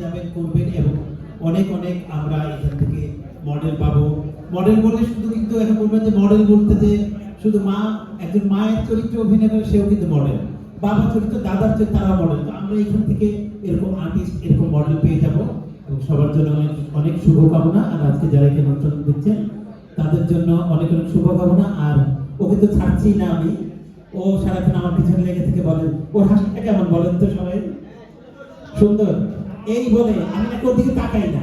যাবেন করবেন এবং অনেক অনেক আমরা এখান থেকে মডেল পাবো। মডেল বললে শুধু কিন্তু এখন বলবেন যে মডেল বলতে যে শুধু মা, একজন মায়ের চরিত্রে অভিনয় করে সেও কিন্তু মডেল বাবা চরিত্র, দাদার চরিত্র তারা মডেল তো আমরা এখান থেকে এরকম আর্টিস্ট এরকম মডেল পেয়ে যাব এবং সবার জন্য অনেক অনেক শুভকামনা। আর আজকে যারা এখানে অনুষ্ঠান দিচ্ছেন তাদের জন্য অনেক অনেক শুভকামনা। আর ওকে তো ছাড়ছি না আমি। ও সারাক্ষণ আমার পিছনে লেগে থেকে বলে ওর হাসিটা কেমন বলেন তো সবাই? সুন্দর। এই বলে আমি না ওর দিকে তাকাই না।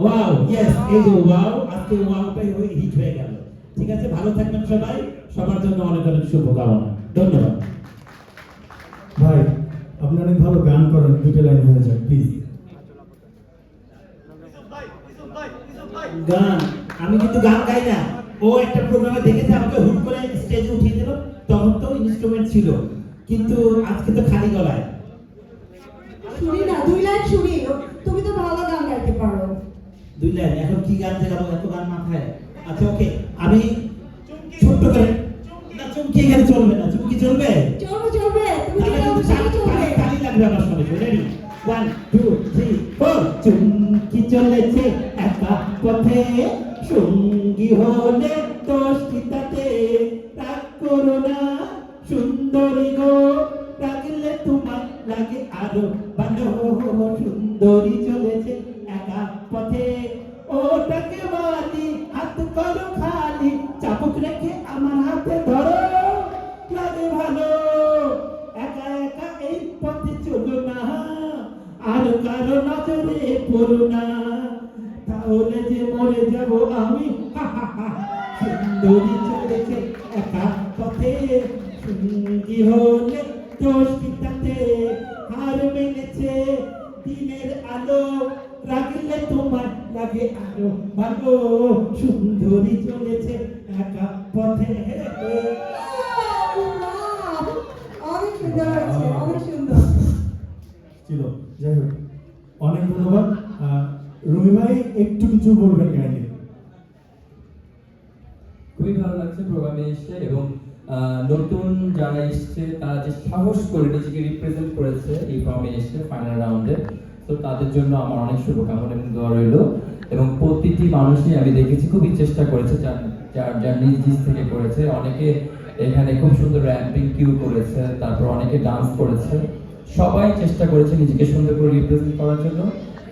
ওয়াও ইয়েস এই যে ওয়াও আজকে ওয়াওটাই হয়ে হিট হয়ে গেল। ঠিক আছে ভালো থাকবেন সবাই। সবার জন্য অনেক অনেক শুভকামনা। ধন্যবাদ। ভাই আপনি অনেক ভালো গান করেন দুটো লাইন হয়ে যায় প্লিজ গান আমি কিন্তু গান গাই না। ও একটা প্রোগ্রামে দেখেছে আমাকে হুট করে স্টেজে উঠিয়ে দিল। তখন তো ইনস্ট্রুমেন্ট ছিল। কিন্তু আজকে তো খালি গলায় শুনি না দুই লাইন শুনি তুমি তো ভালো গান গাইতে পারো দুই লাইন এখন কি গান দেখাবো? এত গান মাথায়। আচ্ছা ওকে আমি ছোট্ট করে না চুমকি এখানে চলবে না। চুমকি চলবে? চলবে চলবে। তুমি চলবে তালি- লাগবে আমার সঙ্গে। Ready one two three four Chumki চলেছে একা পথে। সঙ্গী হলে তাতে। রাগ করো না সুন্দরী গো। রাগলে তোমার লাগে আরও ভালো সুন্দরী চলেছে। একা পথে। ওটাকে মালি, হাত করো খালি, চাবুক রেখে আমার হাতে ধরো। লাগে ভালো, একা একা এই পথে চলো না। আর কারও নজরে পড়ো না। তাহলে যে মরে যাব আমি। সুন্দরী চলেছে একা পথে। সঙ্গী হলে দোষ হার মেনেছে দিনের আলো। রাগলে তোমার লাগে আরও ভালো সুন্দরী চলেছে একা পথে। Wow! অনেক সুন্দর অনেক সুন্দর ছিল। যাই হোক অনেক ধন্যবাদ। রুমি ভাই একটু কিছু বলবেন গাইলে খুবই ভালো লাগছে প্রোগ্রামে এসে এবং আহ, নতুন যারা এসছে তারা যে সাহস করে নিজেকে রিপ্রেজেন্ট করেছে এই ফর্মে এসে ফাইনাল রাউন্ডে তো তাদের জন্য আমার অনেক শুভকামনা এবং দোয়া রইল। এবং প্রতিটি মানুষই আমি দেখেছি খুবই চেষ্টা করেছে যার যার নিজ নিজ থেকে করেছে। অনেকে এখানে খুব সুন্দর র্যাম্পিং কিউ করেছে, তারপর অনেকে ডান্স করেছে। সবাই চেষ্টা করেছে নিজেকে সুন্দর করে রিপ্রেজেন্ট করার জন্য।